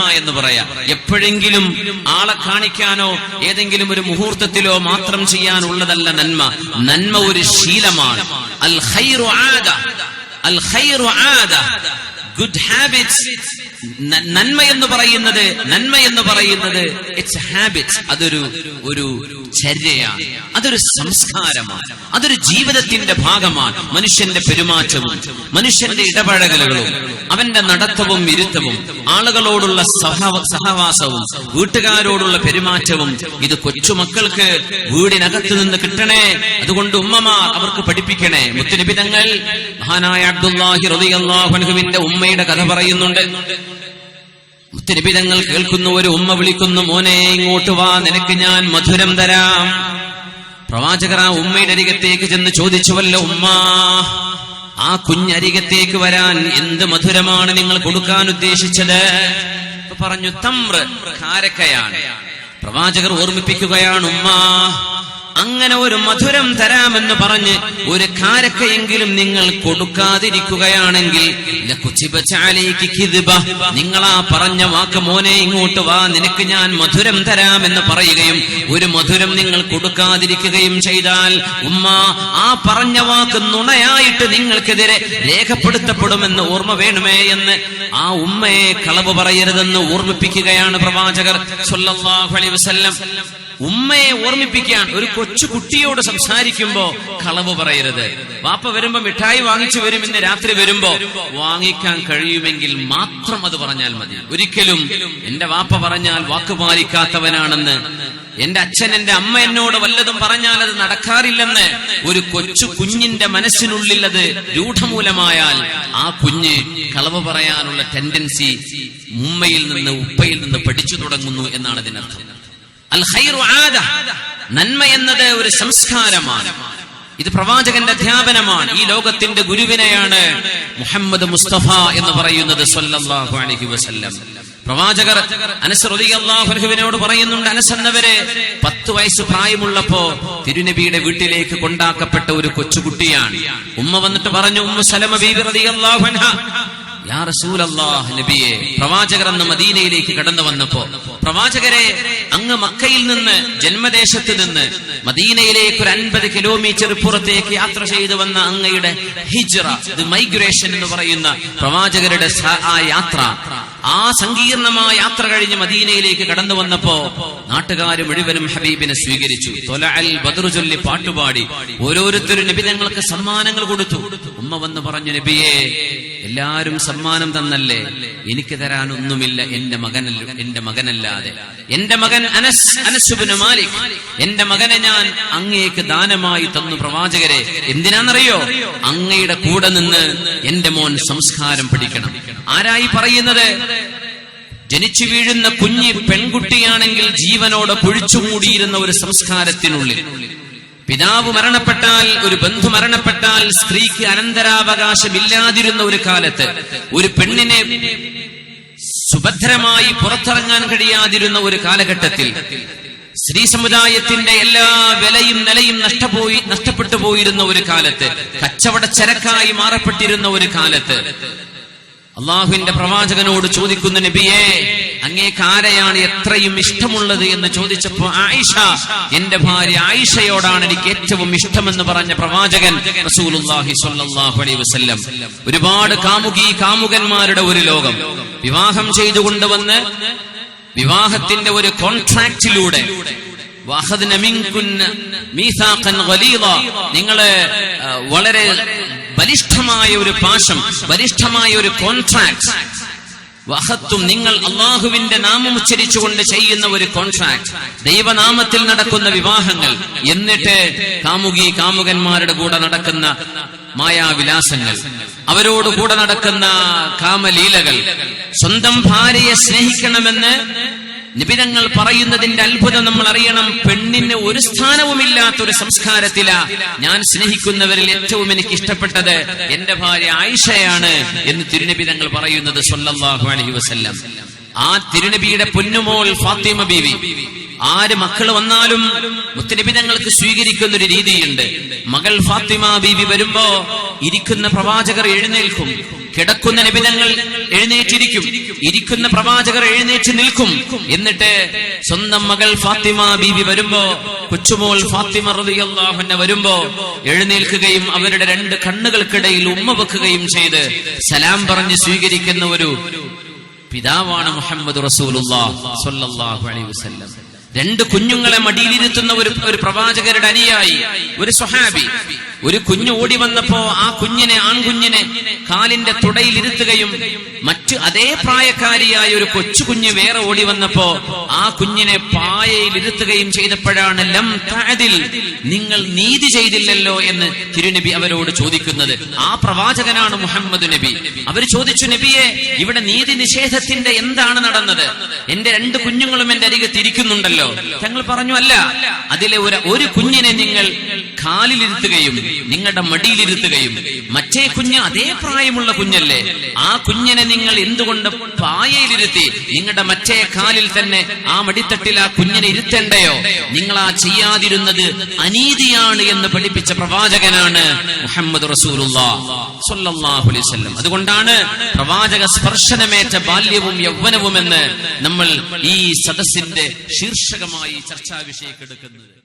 നന്മ എന്ന് പറയാം. എപ്പോഴെങ്കിലും ആളെ കാണിക്കാനോ ഏതെങ്കിലും ഒരു മുഹൂർത്തത്തിലോ മാത്രം ചെയ്യാനുള്ളതല്ല നന്മ. നന്മ ഒരു ശീലമാണ്. അൽ ഖൈറു ആദ. അൽ ഖൈറു ആദ. Good habits. നന്മ എന്ന് പറയുന്നത് നന്മ എന്ന് പറയുന്നത് ഇറ്റ്സ് ഹാബിറ്റ്സ്. അതൊരു ഒരു ചര്യയാണ്. അതൊരു സംസ്കാരമാണ്. അതൊരു ജീവിതത്തിന്റെ ഭാഗമാണ്. മനുഷ്യന്റെ പെരുമാറ്റവും മനുഷ്യന്റെ ഇടപഴകലുകളും അവന്റെ നടത്തവും ഇരുത്തവും ആളുകളോടുള്ള സഹവാസവും വീട്ടുകാരോടുള്ള പെരുമാറ്റവും ഇത് കൊച്ചുമക്കൾക്ക് വീടിനകത്ത് നിന്ന് കിട്ടണേ. അതുകൊണ്ട് ഉമ്മമാർ അവർക്ക് പഠിപ്പിക്കണേ. മുത്തുനിബിതങ്ങൾ മഹാനായ അബ്ദുല്ലാഹി റളിയല്ലാഹു അൻഹുവിന്റെ ഉമ്മയുടെ കഥ പറയുന്നുണ്ട്. മുത്തരബിതങ്ങൾ കേൾക്കുന്നു ഒരു ഉമ്മ വിളിക്കുന്നു മോനെ ഇങ്ങോട്ട് വാ നിനക്ക് ഞാൻ മധുരം തരാം. പ്രവാചകർ ആ ഉമ്മയുടെ അരികത്തേക്ക് ചെന്ന് ചോദിച്ചുവല്ലോ ഉമ്മ ആ കുഞ്ഞരികത്തേക്ക് വരാൻ എന്ത് മധുരമാണ് നിങ്ങൾ കൊടുക്കാൻ ഉദ്ദേശിച്ചത്? പറഞ്ഞു തമ്ര കാരക്കയാണ് പ്രവാചകർ ഓർമ്മിപ്പിക്കുകയാണ് ഉമ്മ അങ്ങനെ ഒരു മധുരം തരാമെന്ന് പറഞ്ഞ് ഒരു കാരക്കയെങ്കിലും നിങ്ങൾ കൊടുക്കാതിരിക്കുകയാണെങ്കിൽ. നിങ്ങൾ ആ പറഞ്ഞ വാക്ക് മോനെ ഇങ്ങോട്ട് വാ നിനക്ക് ഞാൻ മധുരം തരാമെന്ന് പറയുകയും ഒരു മധുരം നിങ്ങൾ കൊടുക്കാതിരിക്കുകയും ചെയ്താൽ ഉമ്മ ആ പറഞ്ഞ വാക്ക് നുണയായിട്ട് നിങ്ങൾക്കെതിരെ രേഖപ്പെടുത്തപ്പെടുമെന്ന് ഓർമ്മ വേണമേ എന്ന് ആ ഉമ്മയെ കളവ് പറയരുതെന്ന് ഓർമ്മിപ്പിക്കുകയാണ് പ്രവാചകർ അലൈഹി വസല്ലം ഉമ്മയെ ഓർമ്മിപ്പിക്കാൻ ഒരു കൊച്ചു കുട്ടിയോട് സംസാരിക്കുമ്പോ കളവ് പറയരുത്. വാപ്പ വരുമ്പോ മിഠായി വാങ്ങിച്ചു വരും ഇന്ന് രാത്രി വരുമ്പോ വാങ്ങിക്കാൻ കഴിയുമെങ്കിൽ മാത്രം അത് പറഞ്ഞാൽ മതി. ഒരിക്കലും എന്റെ വാപ്പ പറഞ്ഞാൽ വാക്ക് പാലിക്കാത്തവനാണെന്ന് എന്റെ അച്ഛൻ എന്റെ അമ്മ എന്നോട് വല്ലതും പറഞ്ഞാൽ അത് നടക്കാറില്ലെന്ന് ഒരു കൊച്ചു കുഞ്ഞിന്റെ മനസ്സിനുള്ളിൽ അത് രൂഢമൂലമായാൽ ആ കുഞ്ഞ് കളവ് പറയാനുള്ള ടെൻഡൻസി ഉമ്മയിൽ നിന്ന് ഉപ്പയിൽ നിന്ന് പഠിച്ചു തുടങ്ങുന്നു എന്നാണ് ഇതിനർത്ഥം. അൽ ആദ. നന്മ എന്നത് ഒരു സംസ്കാരമാണ്. ഇത് പ്രവാചകന്റെ അധ്യാപനമാണ്. ഈ ലോകത്തിന്റെ ഗുരുവിനെയാണ് മുഹമ്മദ് മുസ്തഫ എന്ന് പറയുന്നത് സല്ലല്ലാഹു അലൈഹി വസല്ലം. പ്രവാചകർ അനസ് റളിയല്ലാഹു അൻഹുവിനോട് പറയുന്നുണ്ട് അനസ് എന്നവരെ പത്ത് വയസ്സ് പ്രായമുള്ളപ്പോ തിരുനബിയുടെ വീട്ടിലേക്ക് കൊണ്ടാക്കപ്പെട്ട ഒരു കൊച്ചുകുട്ടിയാണ്. ഉമ്മ വന്നിട്ട് പറഞ്ഞു ഉമ്മ സലമ ബീബി റളിയല്ലാഹു അൻഹ യാ മദീനയിലേക്ക് കടന്നു വന്നപ്പോ പ്രവാചകരെ അങ്ങ് മക്കയിൽ നിന്ന് ജന്മദേശത്ത് നിന്ന് മദീനയിലേക്ക് ഒരു അൻപത് കിലോമീറ്റർ പുറത്തേക്ക് യാത്ര ചെയ്തു വന്ന അങ്ങയുടെ ഹിജ്റ മൈഗ്രേഷൻ എന്ന് പറയുന്ന പ്രവാചകരുടെ ആ യാത്ര. ആ സങ്കീർണമായ യാത്ര കഴിഞ്ഞ് മദീനയിലേക്ക് കടന്നു വന്നപ്പോ നാട്ടുകാർ മുഴുവനും ഹബീബിനെ സ്വീകരിച്ചു. തൊല അൽ ബദറു ചൊല്ലി പാട്ടുപാടി. ഓരോരുത്തരും നബി തങ്ങൾക്ക് സമ്മാനങ്ങൾ കൊടുത്തു. ഉമ്മ വന്ന് പറഞ്ഞു നബിയെ എല്ലാരും സമ്മാനം തന്നല്ലേ? എനിക്ക് തരാനൊന്നുമില്ല. എന്റെ മകനല്ല എന്റെ മകനല്ലാതെ. എന്റെ മകൻ അനസ് അനസുബിന് മാലിക്. എന്റെ മകനെ ഞാൻ അങ്ങേക്ക് ദാനമായി തന്നു പ്രവാചകരെ. എന്തിനാണെന്നറിയോ? അങ്ങയുടെ കൂടെ നിന്ന് എന്റെ മോൻ സംസ്കാരം പഠിക്കണം. ആരായി പറയുന്നത്? ജനിച്ചു വീഴുന്ന കുഞ്ഞി പെൺകുട്ടിയാണെങ്കിൽ ജീവനോടെ കുഴിച്ചുമൂടിയിരുന്ന ഒരു സംസ്കാരത്തിനുള്ളിൽ. പിതാവ് മരണപ്പെട്ടാൽ ഒരു ബന്ധു മരണപ്പെട്ടാൽ സ്ത്രീക്ക് അനന്തരാവകാശമില്ലാതിരുന്ന ഒരു കാലത്ത് ഒരു പെണ്ണിനെ സുഭദ്രമായി പുറത്തിറങ്ങാൻ കഴിയാതിരുന്ന ഒരു കാലഘട്ടത്തിൽ സ്ത്രീ സമുദായത്തിന്റെ എല്ലാ വിലയും നിലയും നഷ്ടപോയി നഷ്ടപ്പെട്ടു പോയിരുന്ന ഒരു കാലത്ത് കച്ചവട ചരക്കായി മാറപ്പെട്ടിരുന്ന ഒരു കാലത്ത് അള്ളാഹുവിന്റെ പ്രവാചകനോട് ചോദിക്കുന്ന നബിയെ അങ്ങേക്ക് ആരെയാണ് എത്രയും ഇഷ്ടമുള്ളത് എന്ന് ചോദിച്ചപ്പോ ആയിഷ എന്റെ ഭാര്യ ആയിഷയോടാണ് എനിക്ക് ഏറ്റവും ഇഷ്ടമെന്ന് പറഞ്ഞ പ്രവാചകൻ സ്വല്ലല്ലാഹു അലൈഹി വസല്ലം. ഒരുപാട് കാമുകി കാമുകന്മാരുടെ ഒരു ലോകം. വിവാഹം ചെയ്തു കൊണ്ടുവന്ന് വിവാഹത്തിന്റെ ഒരു കോൺട്രാക്റ്റിലൂടെ നിങ്ങൾ വളരെ ബലിഷ്ഠമായ ഒരു പാശം ബലിഷ്ഠമായ ഒരു കോൺട്രാക്ട് വഹത്തും നിങ്ങൾ അള്ളാഹുവിന്റെ നാമം ഉച്ചരിച്ചുകൊണ്ട് ചെയ്യുന്ന ഒരു കോൺട്രാക്ട് ദൈവനാമത്തിൽ നടക്കുന്ന വിവാഹങ്ങൾ എന്നിട്ട് കാമുകി കാമുകന്മാരുടെ കൂടെ നടക്കുന്ന മായാവിലാസങ്ങൾ അവരോട് കൂടെ നടക്കുന്ന കാമലീലകൾ സ്വന്തം ഭാര്യയെ സ്നേഹിക്കണമെന്ന് നിബിതങ്ങൾ പറയുന്നതിന്റെ അത്ഭുതം നമ്മൾ അറിയണം. പെണ്ണിന് ഒരു സ്ഥാനവുമില്ലാത്ത ഒരു സംസ്കാരത്തില ഞാൻ സ്നേഹിക്കുന്നവരിൽ ഏറ്റവും എനിക്ക് ഇഷ്ടപ്പെട്ടത് എന്റെ ഭാര്യ ആയിഷയാണ് എന്ന് തിരുനബി തങ്ങൾ പറയുന്നത് വസല്ലം. ആ തിരുനബിയുടെ പൊന്നുമോൾ ഫാത്തിമ ബീവി. ആര് മക്കൾ വന്നാലും മുത്തനിബിതങ്ങൾക്ക് സ്വീകരിക്കുന്ന ഒരു രീതിയുണ്ട്. മകൾ ഫാത്തിമ ബീവി വരുമ്പോ ഇരിക്കുന്ന പ്രവാചകർ എഴുന്നേൽക്കും. കിടക്കുന്ന നിബിധങ്ങൾ എഴുന്നേറ്റിരിക്കും. ഇരിക്കുന്ന പ്രവാചകർ എഴുന്നേറ്റ് നിൽക്കും. എന്നിട്ട് സ്വന്തം മകൾ ഫാത്തിമ ബീബി വരുമ്പോ കൊച്ചുമോൾ ഫാത്തിമ റളിയല്ലാഹുഅൻഹ വരുമ്പോ എഴുന്നേൽക്കുകയും അവരുടെ രണ്ട് കണ്ണുകൾക്കിടയിൽ ഉമ്മ വെക്കുകയും ചെയ്ത് സലാം പറഞ്ഞ് സ്വീകരിക്കുന്ന ഒരു പിതാവാണ് മുഹമ്മദ് അലൈഹി വസല്ലം. രണ്ട് കുഞ്ഞുങ്ങളെ മടിയിലിരുത്തുന്ന ഒരു ഒരു പ്രവാചകരുടെ അനിയായി ഒരു സ്വഹാബി. ഒരു കുഞ്ഞു ഓടി വന്നപ്പോ ആ കുഞ്ഞിനെ ആൺകുഞ്ഞിനെ കാലിന്റെ തുടയിലിരുത്തുകയും മറ്റു അതേ പ്രായക്കാരിയായ ഒരു കൊച്ചു കുഞ്ഞ് വേറെ ഓടി വന്നപ്പോ ആ കുഞ്ഞിനെ പായയിലിരുത്തുകയും ചെയ്തപ്പോഴാണ് ലം താതിൽ നിങ്ങൾ നീതി ചെയ്തില്ലല്ലോ എന്ന് തിരുനബി അവരോട് ചോദിക്കുന്നത്. ആ പ്രവാചകനാണ് മുഹമ്മദ് നബി. അവർ ചോദിച്ചു നബിയെ ഇവിടെ നീതി നിഷേധത്തിന്റെ എന്താണ് നടന്നത്? എന്റെ രണ്ട് കുഞ്ഞുങ്ങളും എന്റെ അരികെ തിരിക്കുന്നുണ്ടല്ലോ ഞങ്ങൾ പറഞ്ഞു അല്ല അതിലെ ഒരു കുഞ്ഞിനെ നിങ്ങൾ കാലിലിരുത്തുകയും നിങ്ങളുടെ മടിയിലിരുത്തുകയും. മറ്റേ കുഞ്ഞ് അതേ പ്രായമുള്ള കുഞ്ഞല്ലേ? ആ കുഞ്ഞിനെ നിങ്ങൾ എന്തുകൊണ്ട് പായയിലിരുത്തി നിങ്ങളുടെ മറ്റേ കാലിൽ തന്നെ ആ മടിത്തട്ടിൽ ആ കുഞ്ഞിനെ ഇരുത്തേണ്ടയോ? നിങ്ങൾ ആ ചെയ്യാതിരുന്നത് അനീതിയാണ് എന്ന് പഠിപ്പിച്ച പ്രവാചകനാണ് മുഹമ്മദ് അതുകൊണ്ടാണ് പ്രവാചക സ്പർശനമേറ്റ ബാല്യവും യൗവനവും എന്ന് നമ്മൾ ഈ സദസ്സിന്റെ ശീർഷകമായി ചർച്ചാ വിഷയക്കെടുക്കുന്നത്.